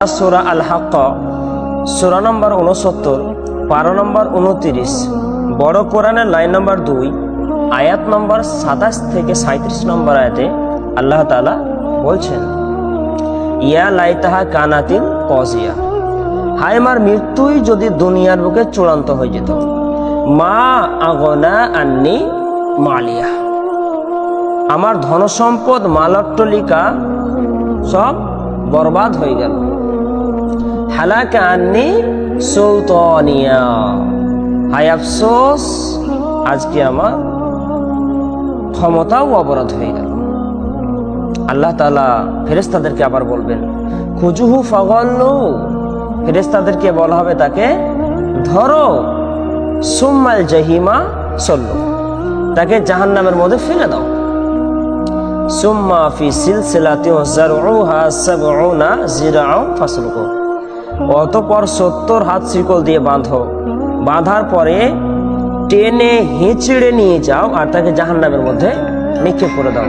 সুরা আল হাক সুরা নম্বর উনসত্তর বারো নম্বর উনতিরিশ বড় কোরআনের লাইন নম্বর দুই, আয়াত নম্বর সাতাশ থেকে সাঁত্রিশ নম্বর আয়াতে আল্লাহ তালা বলছেন, ইয়া লাইতাহা কানাতিন কজিয়া, হায় আমার মৃত্যুই যদি দুনিয়ার বুকে চূড়ান্ত হয়ে যেত, মা আগনা আন্নি মালিয়া, আমার ধনসম্পদ, মালট্টলিকা সব বরবাদ হয়ে গেল। হালাকা আন্নি সুলতানিয়া। হায় আফসোস, আজকে আমার ক্ষমতাও অবরোধ হয়ে গেল। আল্লাহ তালা ফেরেস্তাদেরকে আবার বলবেন, খুজুহু ফগল্লু। ফেরেস্তাদেরকে বলা হবে তাকে, ধরো, সুম্মাল জাহিমা সল্লু। তাকে জাহান্নামের মধ্যে ফেলে দাও। সুম্মা ফি সিলসিলাতি যারউহা সাবউনা জিরাউ ফাসলুকু। অতপর সত্তর হাত শিকল দিয়ে বাঁধো। বাঁধার পরে টেনে হিঁচড়ে নিয়ে যাও আর তাকে জাহান্নামের মধ্যে নিক্ষেপ করে দাও।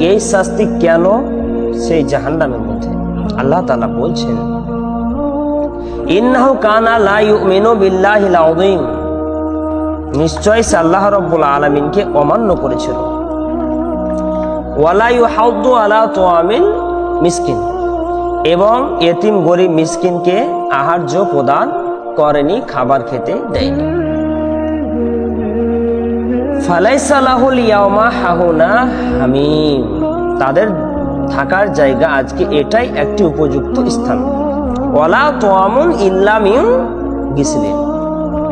এই শাস্তি কেন সেই জাহান্নামের মধ্যে? আল্লাহ তাআলা বলছেন, ইন্নাহু কানা নিশ্চয় সে আল্লাহ রব্বুল আলমিনকে অমান্য করেছিল। ওয়ালাইউ হাউদ্দু আলা তোয়ামিল মিসকিন। এবং এতিম গরিব মিসকিনকে আহার্য প্রদান করেনি, খাবার খেতে দেয়নি। ফালাইসালাহুল ইয়ামা হাহুনা হামিম। তাদের থাকার জায়গা আজকে এটাই একটি উপযুক্ত স্থান। ওয়ালা তোয়ামুন ইল্লামিউ গিসলিন।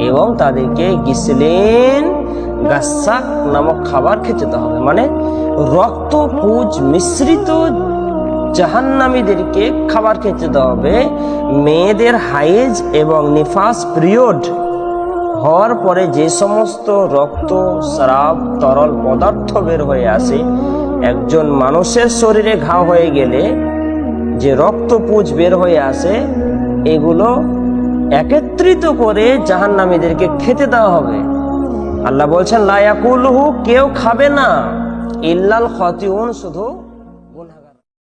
এবং তাদেরকে গিসলেন গাসাক নামক খাবার খেতে হবে। মানে রক্ত পুজ মিশ্রিত জাহান্নামীদেরকে খাবার খেতে দেওয়া হবে। মেয়েদের হাইজ এবং নিফাস পিরিয়ড হওয়ার পরে যে সমস্ত রক্ত স্রাব তরল পদার্থ বের হয়ে আসে, একজন মানুষের শরীরে ঘা হয়ে গেলে যে রক্ত পুজ বের হয়ে আসে, এগুলো একত্রিত করে জাহান্নামীদেরকে খেতে দেওয়া হবে। আল্লাহ বলছেন লায়াকুলহু কেউ খাবে না। ইল্লাল খতিউন, শুধু